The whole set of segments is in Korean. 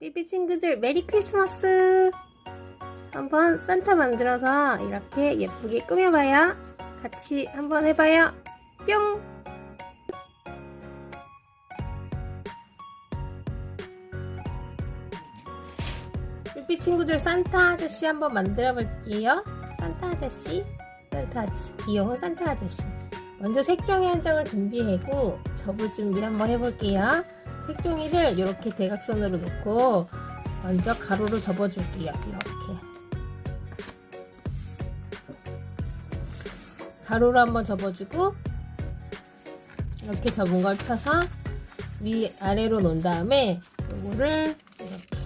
삐삐 친구들 메리 크리스마스! 한번 산타 만들어서 이렇게 예쁘게 꾸며봐요. 같이 한번 해봐요. 뿅! 삐삐 친구들 산타 아저씨 한번 만들어 볼게요. 산타 아저씨, 산타 아저씨, 귀여운 산타 아저씨. 먼저 색종이 한 장을 준비하고 접을 준비 한번 해볼게요. 색종이를 이렇게 대각선으로 놓고 먼저 가로로 접어줄게요. 이렇게 가로로 한번 접어주고 이렇게 접은 걸 펴서 위 아래로 놓은 다음에 이거를 이렇게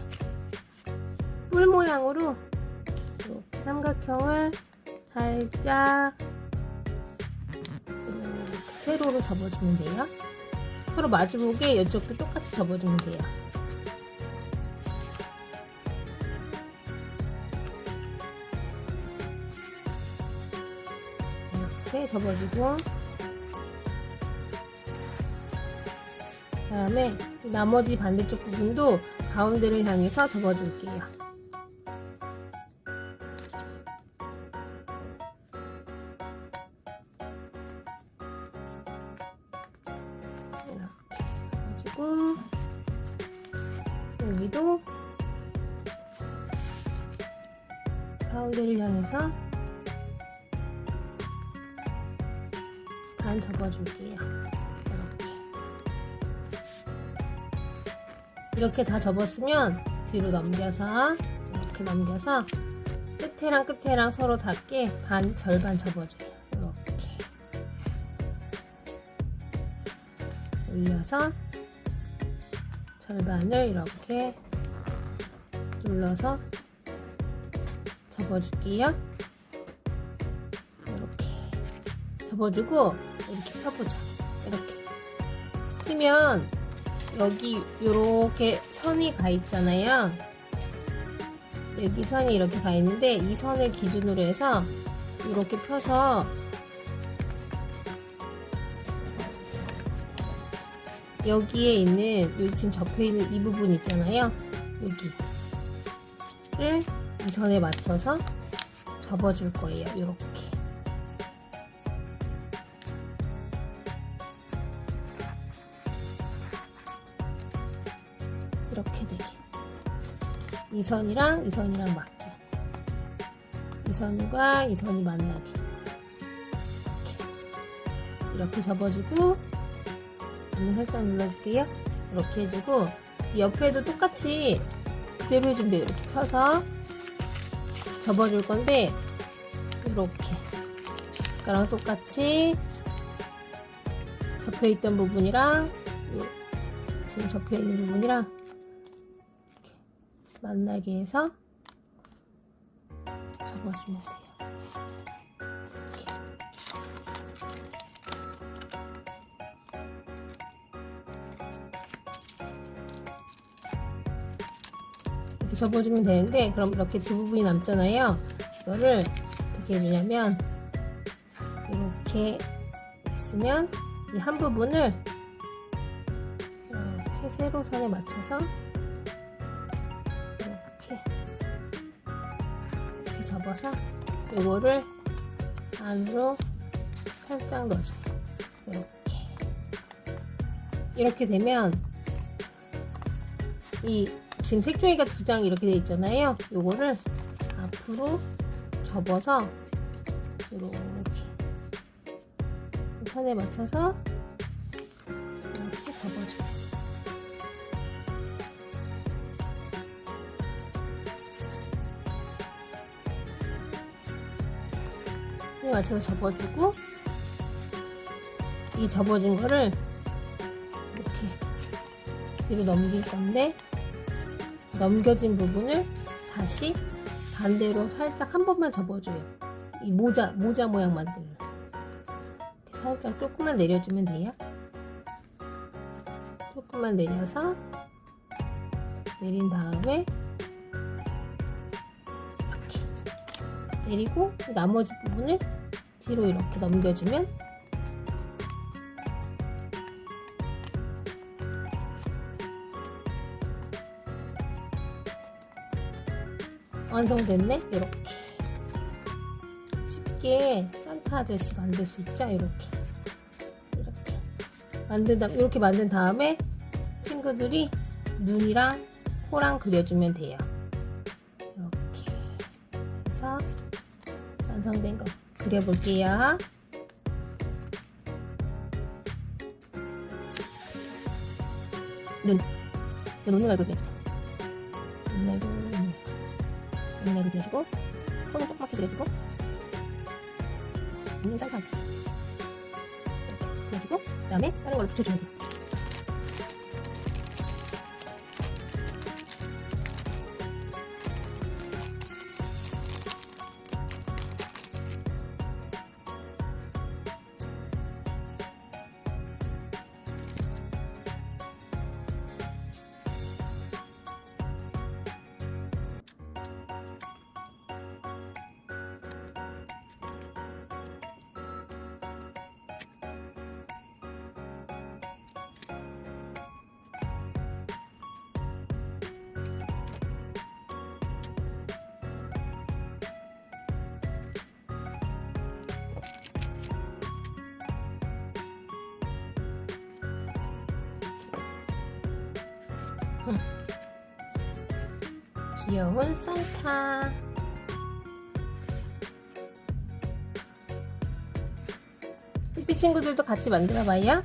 뿔 모양으로 이렇게 삼각형을 살짝 세로로 접어주면 돼요. 서로 마주보게 이쪽도 똑같이 접어주면 돼요. 이렇게 접어주고 그 다음에 나머지 반대쪽 부분도 가운데를 향해서 접어줄게요. 여기도 가운데를 향해서 반 접어줄게요. 이렇게 이렇게 다 접었으면 뒤로 넘겨서 이렇게 넘겨서 끝에랑 끝에랑 서로 닿게 반 절반 접어줘요. 이렇게 올려서 절반을 이렇게 눌러서 접어줄게요. 이렇게 접어주고 이렇게 펴보자. 이렇게 피면 여기 이렇게 선이 가 있잖아요. 여기 선이 이렇게 가 있는데 이 선을 기준으로 해서 이렇게 펴서 여기에 있는 여기 지금 접혀 있는 이 부분 있잖아요. 여기를 이 선에 맞춰서 접어줄 거예요. 이렇게. 이렇게 되게. 이 선이랑 이 선이랑 맞게. 이 선과 이 선이 만나게. 이렇게, 이렇게 접어주고, 눈 살짝 눌러줄게요. 이렇게 해주고, 이 옆에도 똑같이 그대로 해주면 돼요. 이렇게 펴서 접어줄 건데, 이렇게. 아까랑 똑같이 접혀있던 부분이랑, 요 지금 접혀있는 부분이랑 이렇게 만나게 해서 접어주면 돼요. 이렇게 접어주면 되는데 그럼 이렇게 두 부분이 남잖아요. 이거를 어떻게 해주냐면 이렇게 했으면 이 한 부분을 이렇게 세로선에 맞춰서 이렇게 이렇게 접어서 요거를 안으로 살짝 넣어줘요. 이렇게 이렇게 되면 이 지금 색종이가 두 장 이렇게 돼 있잖아요. 요거를 앞으로 접어서 이렇게 선에 맞춰서 이렇게 접어줘요. 선에 맞춰서 접어주고 이 접어준 거를 이렇게 뒤로 넘길 건데 넘겨진 부분을 다시 반대로 살짝 한 번만 접어줘요. 이 모자 모자 모양. 이렇게 살짝 조금만 내려주면 돼요. 조금만 내려서 내린 다음에 이렇게 내리고 나머지 부분을 뒤로 이렇게 넘겨주면 완성됐네? 이렇게 쉽게 산타 아저씨 만들 수 있죠? 이렇게 이렇게 만든 다음 이렇게 만든 다음에 친구들이 눈이랑 코랑 그려주면 돼요. 이렇게 해서 완성된 거 그려볼게요. 눈. 눈 오는 얼굴 그려주자. 눈 얼굴, 눈. 눈 얼굴 그려주고, 코는 조그맣게 그려주고, 눈은 살짝 그려주고, 그 다음에 다른 걸로 붙여주면 돼. 귀여운 산타. 삐삐 친구들도 같이 만들어봐요.